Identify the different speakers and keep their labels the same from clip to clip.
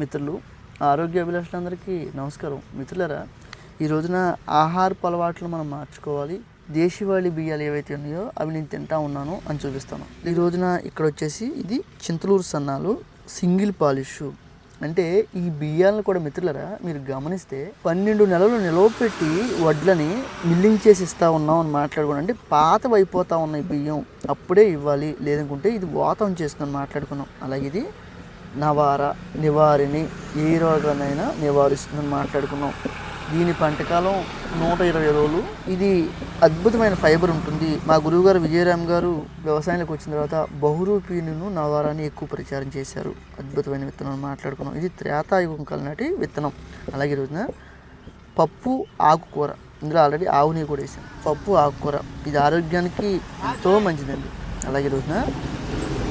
Speaker 1: మిత్రులు ఆరోగ్య అభిలాషులందరికీ నమస్కారం. మిత్రులరా ఈ రోజున ఆహారపు అలవాట్లు మనం మార్చుకోవాలి. దేశీవాళి బియ్యాలు ఏవైతే ఉన్నాయో అవి నేను తింటా ఉన్నాను అని చూపిస్తాను. ఈ రోజున ఇక్కడ వచ్చేసి ఇది చింతలూరు సన్నాలు సింగిల్ పాలిష్. అంటే ఈ బియ్యాలను కూడా మిత్రులరా మీరు గమనిస్తే పన్నెండు నెలలు నిలవ పెట్టి వడ్లని మిల్లింగ్ చేసి ఇస్తా ఉన్నాం అని మాట్లాడుకున్నాం అంటే పాతవైపోతా అయిపోతా ఉన్నాయి బియ్యం. అప్పుడే ఇవ్వాలి. లేదనుకుంటే ఇది వాతం చేస్తుందని మాట్లాడుకున్నాం. అలాగే ఇది నవార నివారిని ఏ రోగానైనా నివారిస్తుందని మాట్లాడుకున్నాం. దీని పంటకాలం నూట ఇరవై రోజులు. ఇది అద్భుతమైన ఫైబర్ ఉంటుంది. మా గురువుగారు విజయరామ్ గారు వ్యవసాయంలోకి వచ్చిన తర్వాత బహురూపీను నవారాన్ని ఎక్కువ ప్రచారం చేశారు. అద్భుతమైన విత్తనం మాట్లాడుకున్నాం. ఇది త్రేతాయుగం కలనాటి విత్తనం. అలాగే ఈ రోజున పప్పు ఆకుకూర. ఇందులో ఆల్రెడీ ఆవు నెయ్యి కూడా వేసాం. పప్పు ఆకుకూర. ఇది ఆరోగ్యానికి ఎంతో మంచిదండి. అలాగే ఈ రోజున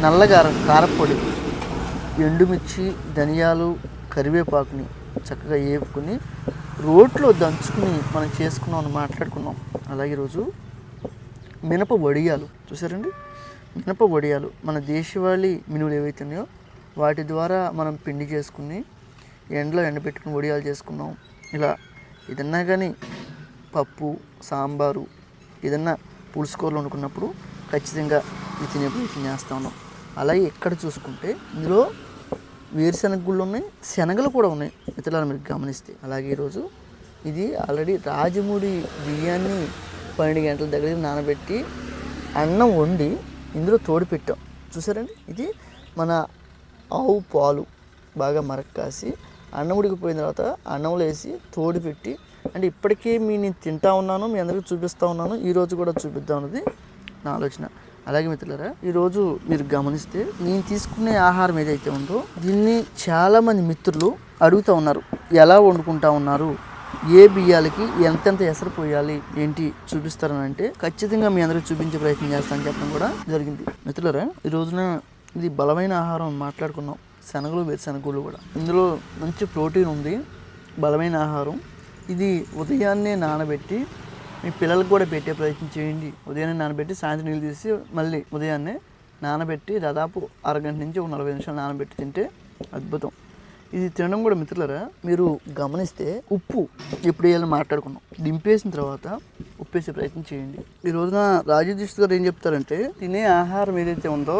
Speaker 1: నల్లగారం కారపొడి. ఎండుమిర్చి ధనియాలు కరివేపాకుని చక్కగా వేపుకుని రోట్లో దంచుకుని మనం చేసుకున్నాం అని మాట్లాడుకున్నాం. అలాగే ఈరోజు మినప వడియాలు చూసారండి? మినప వడియాలు మన దేశవాళీ మినువులు ఏవైతే ఉన్నాయో వాటి ద్వారా మనం పిండి చేసుకుని ఎండలో ఎండబెట్టుకుని వడియాలు చేసుకున్నాం. ఇలా ఏదన్నా కానీ పప్పు సాంబారు ఏదన్నా పులుసు కూరలు వండుకున్నప్పుడు ఖచ్చితంగా ఇది తినే ప్రయత్నం చేస్తా ఉన్నాం. అలాగే ఎక్కడ చూసుకుంటే ఇందులో వేరుశనగ గుళ్ళు ఉన్నాయి శనగలు కూడా ఉన్నాయి. ఇతరులను మీరు గమనిస్తే. అలాగే ఈరోజు ఇది ఆల్రెడీ రాజమూడి బియ్యాన్ని పన్నెండు గంటల దగ్గర నానబెట్టి అన్నం వండి ఇందులో తోడు పెట్టాం. చూసారండి? ఇది మన ఆవు పాలు బాగా మరక్కాసి అన్నం ఉడికిపోయిన తర్వాత అన్నంలో వేసి తోడు పెట్టి అంటే ఇప్పటికే మీ నేను తింటా ఉన్నాను మీ అందరికీ చూపిస్తూ ఉన్నాను ఈరోజు కూడా చూపిద్దాం అన్నది నా ఆలోచన. అలాగే మిత్రులారా ఈరోజు మీరు గమనిస్తే నేను తీసుకునే ఆహారం ఏదైతే ఉందో దీన్ని చాలామంది మిత్రులు అడుగుతూ ఉన్నారు ఎలా వండుకుంటా ఉన్నారు ఏ బియ్యాలకి ఎంతెంత ఎసరు పోయాలి ఏంటి చూపిస్తారని అంటే ఖచ్చితంగా మీ అందరికి చూపించే ప్రయత్నం చేస్తానని చెప్పడం కూడా జరిగింది. మిత్రులరా ఈ రోజున ఇది బలమైన ఆహారం మాట్లాడుకున్నాం శనగలు వేరుశనగలు కూడా. ఇందులో మంచి ప్రోటీన్ ఉంది బలమైన ఆహారం. ఇది ఉదయాన్నే నానబెట్టి మీ పిల్లలకు కూడా పెట్టే ప్రయత్నం చేయండి. ఉదయాన్నే నానబెట్టి సాయంత్రం నీళ్ళు తీసి మళ్ళీ ఉదయాన్నే నానబెట్టి దాదాపు అరగంట నుంచి ఒక నలభై నిమిషాలు నానబెట్టి తింటే అద్భుతం. ఇది తినడం కూడా మిత్రులరా మీరు గమనిస్తే ఉప్పు ఎప్పుడు వేయాలని మాట్లాడుకున్నాం. దింపేసిన తర్వాత ఉప్పేసే ప్రయత్నం చేయండి. ఈ రోజున రాజదీష్ గారు ఏం చెప్తారంటే తినే ఆహారం ఏదైతే ఉందో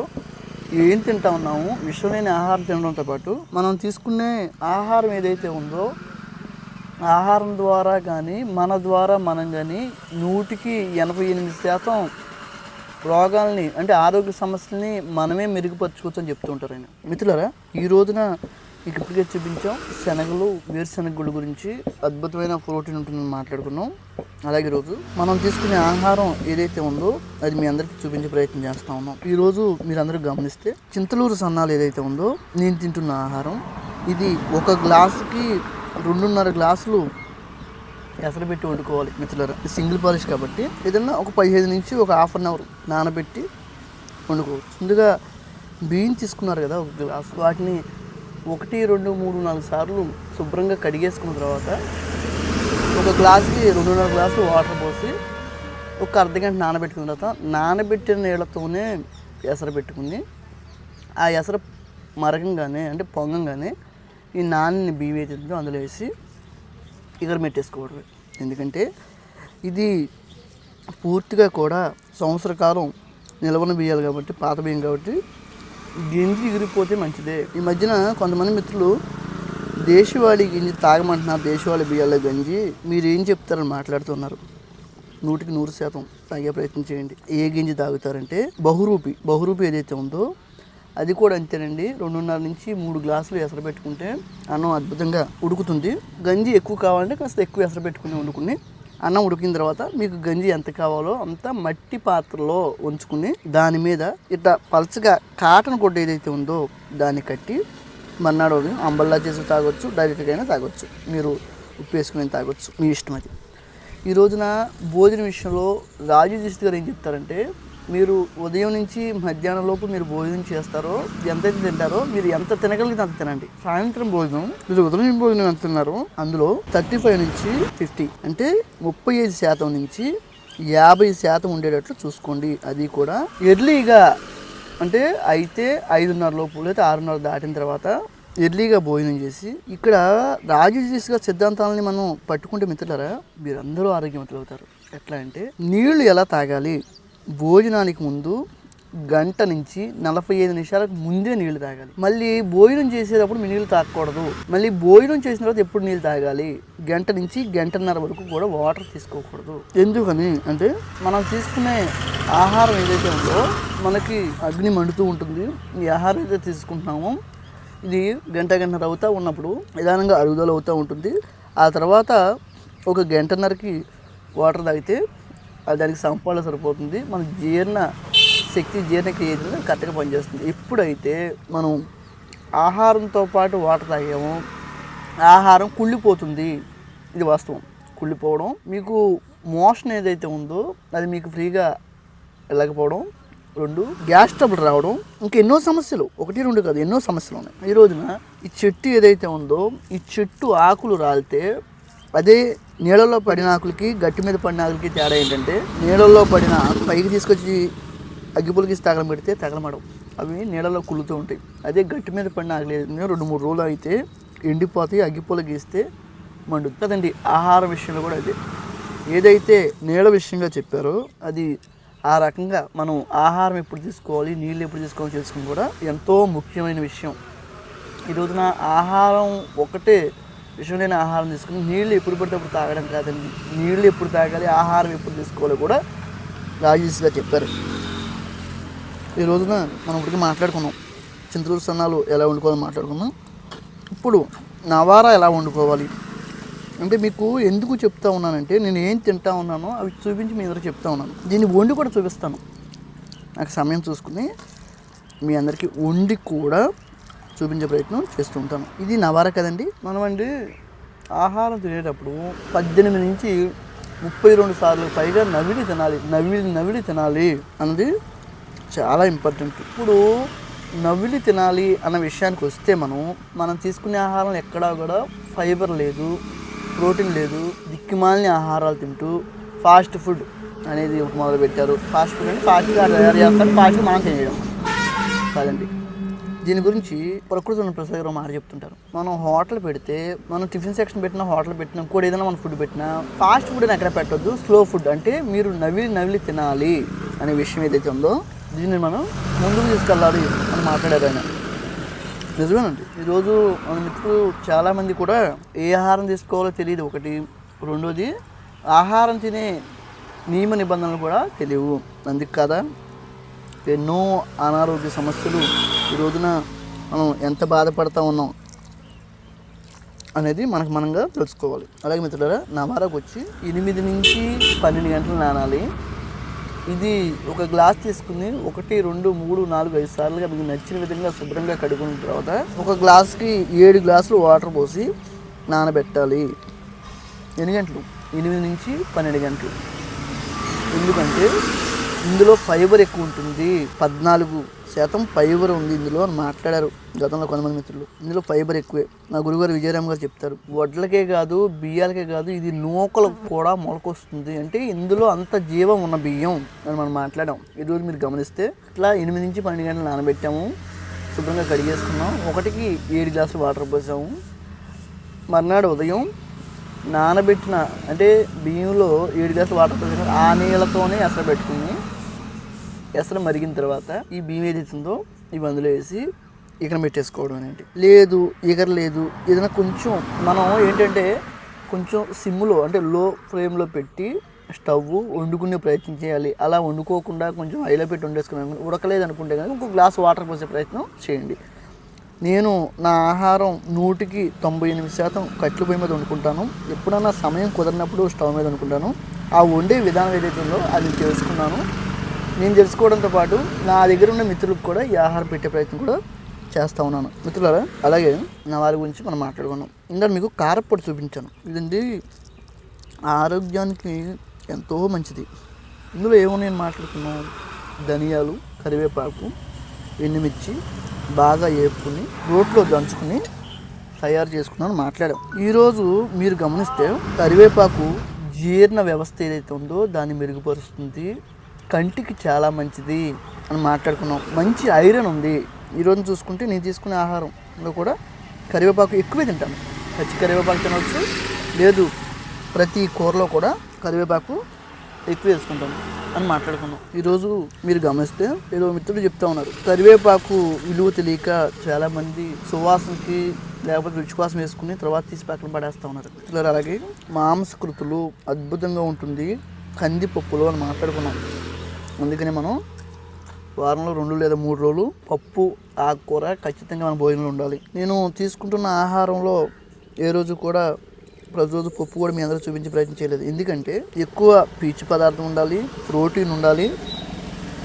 Speaker 1: ఏం తింటా ఉన్నాము విషమైన ఆహారం తినడంతో పాటు మనం తీసుకునే ఆహారం ఏదైతే ఉందో ఆహారం ద్వారా కానీ మన ద్వారా మనం కానీ నూటికి ఎనభై ఎనిమిది శాతం రోగాల్ని అంటే ఆరోగ్య సమస్యల్ని మనమే మెరుగుపరచుకోవచ్చని చెప్తుంటారు చెప్తూ ఆయన. మిత్రులరా ఈ రోజున మీకు ఇప్పటికే చూపించాం శనగలు వేరుశనగ గురించి అద్భుతమైన ప్రోటీన్ ఉంటుందని మాట్లాడుకున్నాం. అలాగే ఈరోజు మనం తీసుకునే ఆహారం ఏదైతే ఉందో అది మీ అందరికీ చూపించే ప్రయత్నం చేస్తూ ఉన్నాం. ఈరోజు మీరందరూ గమనిస్తే చింతలూరు సన్నాలు ఏదైతే ఉందో నేను తింటున్న ఆహారం ఇది ఒక గ్లాసుకి రెండున్నర గ్లాసులు ఎసరబెట్టి వండుకోవాలి మిత్రులారా. సింగిల్ పాలిష్ కాబట్టి ఏదన్నా ఒక పదిహేను నుంచి ఒక హాఫ్ అన్ అవర్ నానబెట్టి వండుకోవచ్చు. ముందుగా బియ్యం తీసుకున్నారు కదా ఒక గ్లాస్. వాటిని ఒకటి రెండు మూడు నాలుగు సార్లు శుభ్రంగా కడిగేసుకున్న తర్వాత ఒక గ్లాస్కి రెండున్నర గ్లాసులు వాటర్ పోసి ఒక అర్ధ గంట నానబెట్టుకున్న తర్వాత నానబెట్టిన నీళ్ళతోనే ఎసరు పెట్టుకుని ఆ ఎసరు మరగంగానే అంటే పొంగంగానే ఈ నాన్ని బియ్యం ఏదైతే ఉందో అందులో వేసి ఇగర పెట్టేసుకోవడమే ఎందుకంటే ఇది పూర్తిగా కూడా సంవత్సర కాలం నిలవన బియ్యాలి కాబట్టి పాత బియ్యం కాబట్టి గింజి ఎగిరిపోతే మంచిదే. ఈ మధ్యన కొంతమంది మిత్రులు దేశవాళీ గింజి తాగమంటున్నారు దేశవాళీ బియ్యాల గంజి. మీరు ఏం చెప్తారని మాట్లాడుతున్నారు. నూటికి నూరు శాతం తాగే ప్రయత్నం చేయండి. ఏ గింజి తాగుతారంటే బహురూపి బహురూపి ఏదైతే ఉందో అది కూడా అంతేనండి. రెండున్నర నుంచి మూడు గ్లాసులు ఎసరు పెట్టుకుంటే అన్నం అద్భుతంగా ఉడుకుతుంది. గంజి ఎక్కువ కావాలంటే కాస్త ఎక్కువ ఎసరు పెట్టుకుని వండుకుని అన్నం ఉడికిన తర్వాత మీకు గంజి ఎంత కావాలో అంత మట్టి పాత్రలో ఉంచుకుని దాని మీద ఇట్లా పలచగా కాటన్ గుడ్డ ఏదైతే ఉందో దాన్ని కట్టి మన్నాడు అంబల్లా చేసి తాగొచ్చు డైరెక్ట్గా అయినా తాగొచ్చు. మీరు ఉప్పు వేసుకుని తాగొచ్చు. మీ ఇష్టం అది. ఈ రోజున భోజనం విషయంలో రాజు దిష్టి గారు ఏం చెప్తారంటే మీరు ఉదయం నుంచి మధ్యాహ్నం లోపు మీరు భోజనం చేస్తారో ఎంతైతే తింటారో మీరు ఎంత తినగలిగితే అంత తినండి. సాయంత్రం భోజనం మీరు ఉదయం భోజనం ఎంత తిన్నారో అందులో థర్టీ ఫైవ్ నుంచి ఫిఫ్టీ అంటే ముప్పై ఐదు శాతం నుంచి యాభై శాతం ఉండేటట్లు చూసుకోండి. అది కూడా ఎర్లీగా అంటే అయితే ఐదున్నర లోపు లేదా ఆరున్నర దాటిన తర్వాత ఎర్లీగా భోజనం చేసి ఇక్కడ రాజసీస్గా సిద్ధాంతాలని మనం పట్టుకుంటే మిత్రులారా మీరందరూ ఆరోగ్యవంతులు అవుతారు. ఎట్లా అంటే నీళ్ళు ఎలా తాగాలి? భోజనానికి ముందు గంట నుంచి నలభై ఐదు నిమిషాలకు ముందే నీళ్ళు తాగాలి. మళ్ళీ భోజనం చేసేటప్పుడు నీళ్ళు తాగకూడదు. మళ్ళీ భోజనం చేసిన తర్వాత ఎప్పుడు నీళ్ళు తాగాలి? గంట నుంచి గంటన్నర వరకు కూడా వాటర్ తీసుకోకూడదు. ఎందుకని అంటే మనం తీసుకునే ఆహారం ఏదైతే ఉందో మనకి అగ్ని మండుతూ ఉంటుంది. ఈ ఆహారం ఏదైతే తీసుకుంటున్నామో ఇది గంట గంటన్నర అవుతూ ఉన్నప్పుడు నిదానంగా అరుగుదల అవుతూ ఉంటుంది. ఆ తర్వాత ఒక గంటన్నరకి వాటర్ తాగితే దానికి సంపాదన సరిపోతుంది. మన జీర్ణ శక్తి జీర్ణక్రియ కరెక్ట్గా పనిచేస్తుంది. ఎప్పుడైతే మనం ఆహారంతో పాటు వాటర్ తాగాము. ఆహారం కుళ్ళిపోతుంది. ఇది వాస్తవం. కుళ్ళిపోవడం మీకు మోషన్ ఏదైతే ఉందో అది మీకు ఫ్రీగా వెళ్ళకపోవడం. రెండు గ్యాస్ ట్రబుల్ రావడం. ఇంకా ఎన్నో సమస్యలు. ఒకటి రెండు కాదు ఎన్నో సమస్యలు ఉన్నాయి. ఈ రోజున ఈ చెట్టు ఏదైతే ఉందో ఈ చెట్టు ఆకులు రాలితే అదే నీళ్ళలో పడిన ఆకులకి గట్టి మీద పడిన ఆకులకి తేడా ఏంటంటే నీళ్ళల్లో పడిన ఆకు పైకి తీసుకొచ్చి అగ్గిపులకి తగలం పెడితే తగలమడం. అవి నీళ్ళలో కుళ్ళుతూ ఉంటాయి. అదే గట్టి మీద పడిన ఆకులు ఏదైతే రెండు మూడు రోజులు అయితే ఎండిపోతాయి అగ్గిపూల గీస్తే మండు కదండి ఆహారం విషయంలో కూడా అదే. ఏదైతే నీళ్ళ విషయంగా చెప్పారో అది ఆ రకంగా మనం ఆహారం ఎప్పుడు తీసుకోవాలి నీళ్ళు ఎప్పుడు తీసుకోవాలి తెలుసుకుని కూడా ఎంతో ముఖ్యమైన విషయం. ఈ రోజున ఆహారం ఒకటే విషయం ఆహారం తీసుకుని నీళ్ళు ఎప్పుడు పడితే అప్పుడు తాగడం కాదండి. నీళ్ళు ఎప్పుడు తాగాలి ఆహారం ఎప్పుడు తీసుకోవాలి కూడా రాజేష్గా చెప్పారు. ఈ రోజున మనం ఇప్పటికి మాట్లాడుకున్నాం. చింతూరు సన్నాలు ఎలా వండుకోవాలో మాట్లాడుకున్నాం. ఇప్పుడు నవారా ఎలా వండుకోవాలి? అంటే మీకు ఎందుకు చెప్తా ఉన్నానంటే నేను ఏం తింటా ఉన్నానో అవి చూపించి మీ అందరికి చెప్తా ఉన్నాను. దీన్ని వండి కూడా చూపిస్తాను. నాకు సమయం చూసుకుని మీ అందరికీ వండి కూడా చూపించే ప్రయత్నం చేస్తూ ఉంటాను. ఇది నవార కదండి? మనం ఆహారం తినేటప్పుడు పద్దెనిమిది నుంచి ముప్పై రెండు సార్లు పైగా నవిలి తినాలి నవిడి నవిలి తినాలి అన్నది చాలా ఇంపార్టెంట్ ఇప్పుడు నవ్విలి తినాలి అన్న విషయానికి వస్తే మనం మనం తీసుకునే ఆహారం ఎక్కడా కూడా ఫైబర్ లేదు ప్రోటీన్ లేదు దిక్కుమాలిన ఆహారాలు తింటూ ఫాస్ట్ ఫుడ్ అనేది మొదలు పెట్టారు ఫాస్ట్ ఫుడ్ అంటే ఫాస్ట్గా తయారు చేస్తారు ఫాస్ట్గా మనం తినేయడం. కాదండి. దీని గురించి ప్రకృతి ప్రసాద్ గారు మాట చెప్తుంటారు. మనం హోటల్ పెడితే మనం టిఫిన్ సెక్షన్ పెట్టినా హోటల్ పెట్టినా కూడా ఏదైనా మనం ఫుడ్ పెట్టినా ఫాస్ట్ ఫుడ్ అని ఎక్కడ పెట్టొద్దు స్లో ఫుడ్. అంటే మీరు నవిలి నవిలి తినాలి అనే విషయం ఏదైతే ఉందో దీన్ని మనం ముందుకు తీసుకెళ్ళాలి అని మాట్లాడారు ఆయన. నిజమేనండి. ఈరోజు మన మిత్రులు చాలామంది కూడా ఏ ఆహారం తీసుకోవాలో తెలియదు. ఒకటి. రెండోది ఆహారం తినే నియమ నిబంధనలు కూడా తెలియవు. అందుకు కదా? ఎన్నో అనారోగ్య సమస్యలు ఈ రోజున మనం ఎంత బాధపడతా ఉన్నాం అనేది మనకు మనంగా తెలుసుకోవాలి. అలాగే మిత్రులారా నవారాకు వచ్చి ఎనిమిది నుంచి పన్నెండు గంటలు నానాలి. ఇది ఒక గ్లాస్ తీసుకుని ఒకటి రెండు మూడు నాలుగు ఐదు సార్లుగా మీకు నచ్చిన విధంగా శుభ్రంగా కడుక్కున్న తర్వాత ఒక గ్లాస్కి ఏడు గ్లాసులు వాటర్ పోసి నానబెట్టాలి. ఎన్ని గంటలు? ఎనిమిది నుంచి పన్నెండు గంటలు. ఎందుకంటే ఇందులో ఫైబర్ ఎక్కువ ఉంటుంది. పద్నాలుగు శాతం ఫైబర్ ఉంది ఇందులో అని మాట్లాడారు గతంలో కొంతమంది మిత్రులు. ఇందులో ఫైబర్ ఎక్కువే. నా గురుగారు విజయరామ్ గారు చెప్తారు. వడ్లకే కాదు బియ్యాలకే కాదు ఇది నూకలకు కూడా మొలకొస్తుంది. అంటే ఇందులో అంత జీవం ఉన్న బియ్యం అని మనం మాట్లాడాం. ఈరోజు మీరు గమనిస్తే ఇట్లా ఎనిమిది నుంచి పన్నెండు గంటలు నానబెట్టాము. శుభ్రంగా కడిగేసుకున్నాం. ఒకటికి ఏడు గ్లాసులు వాటర్ పోసాము. మర్నాడు ఉదయం నానబెట్టిన అంటే బియ్యంలో ఏడు గ్లాసులు వాటర్ పోసిన ఆ నీళ్ళతోనే అసలు పెట్టుకుని ఎసరు మరిగిన తర్వాత ఈ బియ్యం ఏదైతే ఉందో ఇవి అందులో వేసి ఇకన పెట్టేసుకోవడం అనేది. లేదు ఇకర లేదు ఏదైనా కొంచెం మనం ఏంటంటే కొంచెం సిమ్లో అంటే లో ఫ్లేమ్లో పెట్టి స్టవ్ వండుకునే ప్రయత్నం చేయాలి. అలా వండుకోకుండా కొంచెం హైలో పెట్టి వండేసుకున్నాను ఉడకలేదు అనుకుంటే కనుక ఇంకో గ్లాస్ వాటర్ పోసే ప్రయత్నం చేయండి. నేను నా ఆహారం నూటికి తొంభై ఎనిమిది శాతం కట్లు పొయ్యి మీద వండుకుంటాను. ఎప్పుడన్నా సమయం కుదరినప్పుడు స్టవ్ మీద వండుకుంటాను. ఆ వండే విధానం ఏదైతే ఉందో అది తెలుసుకున్నాను. నేను తెలుసుకోవడంతో పాటు నా దగ్గర ఉన్న మిత్రులకు కూడా ఈ ఆహారం పెట్టే ప్రయత్నం కూడా చేస్తూ ఉన్నాను. మిత్రులారా అలాగే నా వారి గురించి మనం మాట్లాడుకున్నాం ఇంకా మీకు కారపొడి చూపించాను. ఇదండి ఆరోగ్యానికి ఎంతో మంచిది. ఇందులో ఏమో నేను మాట్లాడుకున్నాం ధనియాలు కరివేపాకు ఎండుమిర్చి బాగా వేపుకుని రోట్లో దంచుకుని తయారు చేసుకున్నాను మాట్లాడాం. ఈరోజు మీరు గమనిస్తే కరివేపాకు జీర్ణ వ్యవస్థ ఏదైతే ఉందో దాన్ని మెరుగుపరుస్తుంది. కంటికి చాలా మంచిది అని మాట్లాడుకున్నాం. మంచి ఐరన్ ఉంది. ఈరోజు చూసుకుంటే నేను తీసుకునే ఆహారంలో కూడా కరివేపాకు ఎక్కువే తింటాను. పచ్చి కరివేపాకు తినవచ్చు లేదు ప్రతి కూరలో కూడా కరివేపాకు ఎక్కువ వేసుకుంటాను అని మాట్లాడుకున్నాం. ఈరోజు మీరు గమనిస్తే ఏదో మిత్రులు చెప్తా ఉన్నారు. కరివేపాకు విలువ తెలియక చాలామంది సువాసనకి లేకపోతే రుచి కోసం వేసుకుని తర్వాత తీసి పక్కన పడేస్తూ ఉన్నారు. మిత్రులు అలాగే మాంసకృతులు అద్భుతంగా ఉంటుంది. కందిపప్పులు అని మాట్లాడుకున్నాం. అందుకని మనం వారంలో రెండు లేదా మూడు రోజులు పప్పు ఆకుకూర ఖచ్చితంగా మన భోజనంలో ఉండాలి. నేను తీసుకుంటున్న ఆహారంలో ఏ రోజు కూడా ప్రతిరోజు పప్పు కూడా మీ అందరూ చూపించే ప్రయత్నం చేయలేదు. ఎందుకంటే ఎక్కువ పీచు పదార్థం ఉండాలి ప్రోటీన్ ఉండాలి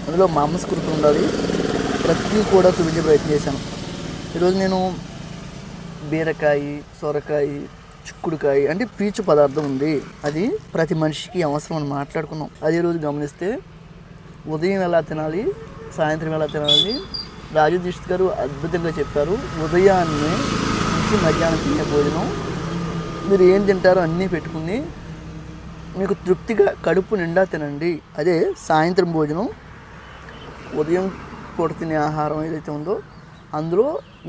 Speaker 1: అందులో మాంసకృతి ఉండాలి ప్రతిదీ కూడా చూపించే ప్రయత్నం చేశాను. ఈరోజు నేను బీరకాయ సొరకాయ చిక్కుడుకాయ అంటే పీచు పదార్థం ఉంది. అది ప్రతి మనిషికి అవసరం అని మాట్లాడుకున్నాం. అదే రోజు గమనిస్తే ఉదయం ఎలా తినాలి సాయంత్రం ఎలా తినాలి రాజు దీక్షిత్ గారు అద్భుతంగా చెప్పారు. ఉదయాన్నే నుంచి మధ్యాహ్నం తినే భోజనం. మీరు ఏం తింటారో అన్నీ పెట్టుకుని మీకు తృప్తిగా కడుపు నిండా తినండి. అదే సాయంత్రం భోజనం. ఉదయం పూట తినే ఆహారం ఏదైతే ఉందో అందులో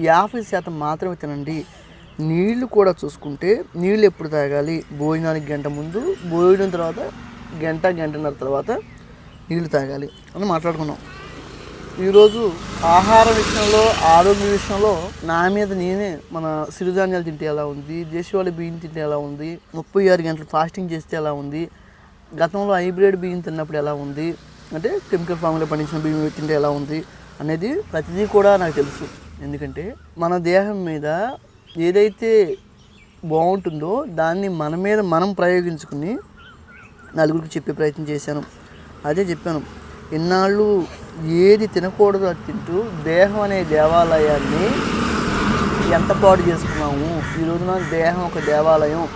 Speaker 1: యాభై శాతం మాత్రమే తినండి. నీళ్ళు కూడా చూసుకుంటే నీళ్ళు ఎప్పుడు తాగాలి? భోజనానికి గంట ముందు భోజనం తర్వాత గంట గంటన్నర తర్వాత నీళ్ళు తాగాలి అని మాట్లాడుకున్నాం. ఈరోజు ఆహార విషయంలో ఆరోగ్య విషయంలో నా మీద నేనే మన సిరిధాన్యాలు తింటే ఎలా ఉంది దేశవాళీ బియ్యం తింటే ఎలా ఉంది ముప్పై ఆరు గంటలు ఫాస్టింగ్ చేస్తే ఎలా ఉంది గతంలో హైబ్రిడ్ బియ్యం తిన్నప్పుడు ఎలా ఉంది అంటే కెమికల్ ఫామ్లో పండించిన బియ్యం తింటే ఎలా ఉంది అనేది ప్రతిదీ కూడా నాకు తెలుసు. ఎందుకంటే మన దేహం మీద ఏదైతే బాగుంటుందో దాన్ని మన మీద మనం ప్రయోగించుకుని నలుగురికి చెప్పే ప్రయత్నం చేశాను. అదే చెప్పాను. ఇన్నాళ్ళు ఏది తినకూడదు అది తింటూ దేహం అనే దేవాలయాన్ని ఎంత పాడు చేసుకున్నాము? ఈ రోజున దేహం ఒక దేవాలయం.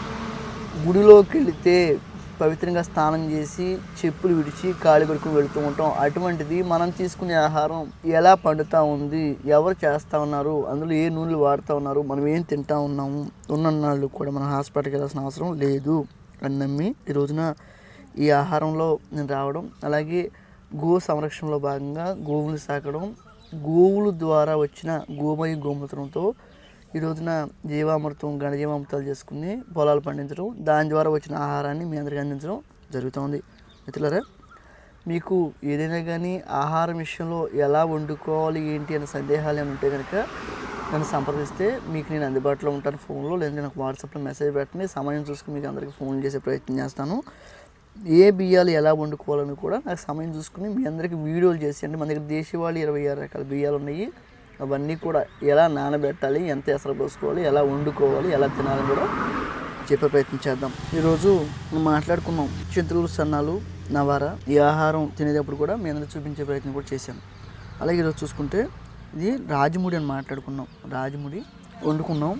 Speaker 1: గుడిలోకి వెళితే పవిత్రంగా స్నానం చేసి చెప్పులు విడిచి కాళ్ళు కడుక్కుని వెళుతూ ఉంటాం. అటువంటిది మనం తీసుకునే ఆహారం ఎలా పండుతూ ఉంది? ఎవరు చేస్తూ ఉన్నారు? అందులో ఏ నూనెలు వాడుతూ ఉన్నారు? మనం ఏం తింటా ఉన్నాము? ఉన్నన్నాళ్ళు కూడా మనం హాస్పిటల్కి వెళ్ళాల్సిన అవసరం లేదు అని నమ్మి ఈ రోజున ఈ ఆహారంలో నేను రావడం అలాగే గో సంరక్షణలో భాగంగా గోవులు సాకడం గోవుల ద్వారా వచ్చిన గోమయ గోమూత్రంతో ఈ రోజున జీవామృతం ఘనజీవామృతాలు చేసుకుని పొలాలు పండించడం దాని ద్వారా వచ్చిన ఆహారాన్ని మీ అందరికీ అందించడం జరుగుతుంది. మిత్రులరా మీకు ఏదైనా కానీ ఆహారం విషయంలో ఎలా వండుకోవాలి ఏంటి అనే సందేహాలు ఏమైనా ఉంటే కనుక నన్ను సంప్రదిస్తే మీకు నేను అందుబాటులో ఉంటాను ఫోన్లో లేదంటే నాకు వాట్సాప్లో మెసేజ్ పెట్టండి. సమయం చూసుకుని మీకు అందరికీ ఫోన్ చేసే ప్రయత్నం చేస్తాను. ఏ బియ్యాలు ఎలా వండుకోవాలని కూడా నాకు సమయం చూసుకుని మీ అందరికీ వీడియోలు చేసి అంటే మన దగ్గర దేశవాళీ ఇరవై ఆరు రకాల బియ్యాలు ఉన్నాయి. అవన్నీ కూడా ఎలా నానబెట్టాలి ఎంత ఎసరు పోసుకోవాలి ఎలా వండుకోవాలి ఎలా తినాలని కూడా చెప్పే ప్రయత్నం చేద్దాం. ఈరోజు మాట్లాడుకున్నాం చింతలు సన్నాలు నవార ఈ ఆహారం తినేటప్పుడు కూడా మీ అందరూ చూపించే ప్రయత్నం కూడా చేశాను అలాగే ఈరోజు చూసుకుంటే ఇది రాజముడి అని మాట్లాడుకున్నాం. రాజముడి వండుకున్నాం.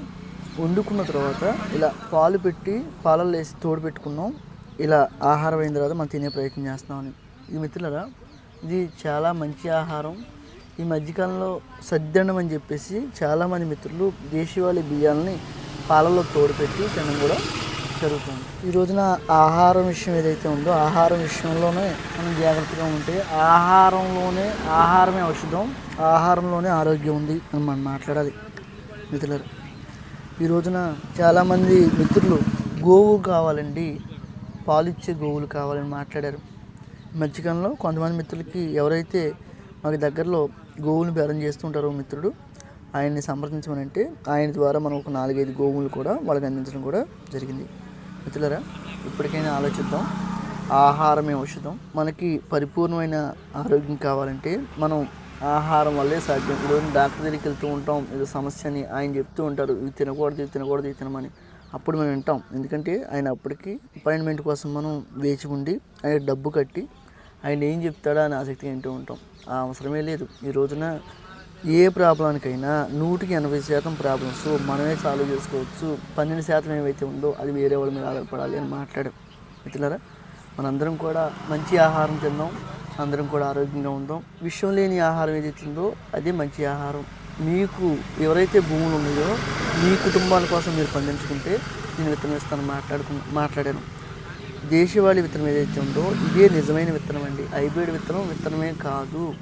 Speaker 1: వండుకున్న తర్వాత ఇలా పాలు పెట్టి పాలల్లో వేసి తోడు పెట్టుకున్నాం. ఇలా ఆహారం అయిన తర్వాత మనం తినే ప్రయత్నం చేస్తామని ఇది మిత్రులరా ఇది చాలా మంచి ఆహారం. ఈ మధ్యకాలంలో సద్దన్నం అని చెప్పేసి చాలామంది మిత్రులు దేశీవాళీ బియ్యాలని పాలలో తోడుపెట్టి తినడం కూడా జరుగుతుంది. ఈ రోజున ఆహారం విషయం ఏదైతే ఉందో ఆహారం విషయంలోనే మనం జాగ్రత్తగా ఉంటే ఆహారంలోనే ఆహారమే ఔషధం ఆహారంలోనే ఆరోగ్యం ఉంది అని మనం మాట్లాడాలి. మిత్రులారా ఈ రోజున చాలామంది మిత్రులు గోవు కావాలండి పాలిచ్చే గోవులు కావాలని మాట్లాడారు. మధ్యకాలంలో కొంతమంది మిత్రులకి ఎవరైతే మాకు దగ్గరలో గోవులు బేరం చేస్తుంటారో మిత్రుడు ఆయన్ని సంప్రదించమని అంటే ఆయన ద్వారా మనం ఒక నాలుగైదు గోవులు కూడా వాళ్ళకి అందించడం కూడా జరిగింది. మిత్రులరా ఇప్పటికైనా ఆలోచిద్దాం. ఆహారమే ఔషధం? మనకి పరిపూర్ణమైన ఆరోగ్యం కావాలంటే మనం ఆహారం వల్లే సాధ్యం. ఇప్పుడు డాక్టర్ దగ్గరికి వెళ్తూ ఉంటాం. ఏదో సమస్య అని ఆయన చెప్తూ ఉంటారు. ఇవి తినకూడదు ఇవి తినకూడదు ఇవి తినమని. అప్పుడు మనం వింటాం. ఎందుకంటే ఆయన అప్పటికి అపాయింట్మెంట్ కోసం మనం వేచి ఉండి ఆయన డబ్బు కట్టి ఆయన ఏం చెప్తాడా అని ఆసక్తిగా వింటూ ఉంటాం. ఆ అవసరమే లేదు. ఈ రోజున ఏ ప్రాబ్లానికైనా నూటికి ఎనభై శాతం ప్రాబ్లమ్స్ మనమే సాల్వ్ చేసుకోవచ్చు. పన్నెండు శాతం ఏమైతే ఉందో అది వేరే వాళ్ళ మీద ఆధారపడాలి అని మాట్లాడాం. మిత్రులారా మనందరం కూడా మంచి ఆహారం తిందాం అందరం కూడా ఆరోగ్యంగా ఉందాం. విషయం లేని ఆహారం ఏదైతే ఉందో అదే మంచి ఆహారం. మీకు ఎవరైతే భూములు ఉన్నాయో మీ కుటుంబాల కోసం మీరు పండించుకుంటే నేను విత్తనం ఇస్తాను మాట్లాడుకు మాట్లాడాను. దేశవాళీ విత్తనం ఏదైతే ఉందో ఇదే నిజమైన విత్తనం అండి. హైబ్రిడ్ విత్తనం విత్తనమే కాదు.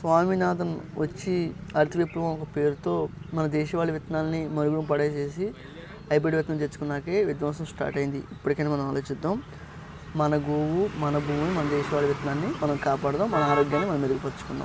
Speaker 1: స్వామినాథన్ వచ్చి హరిత విప్లవం ఒక పేరుతో మన దేశవాళీ విత్తనాలని మరుగున పడేసేసి హైబ్రిడ్ విత్తనం తెచ్చుకున్నాకే విధ్వంసం స్టార్ట్ అయింది. ఇప్పటికైనా మనం ఆలోచిద్దాం. మన గోవు మన భూమి మన దేశవాళీ విత్తనాన్ని మనం కాపాడదాం. మన ఆరోగ్యాన్ని మనం మెరుగుపరుచుకుందాం.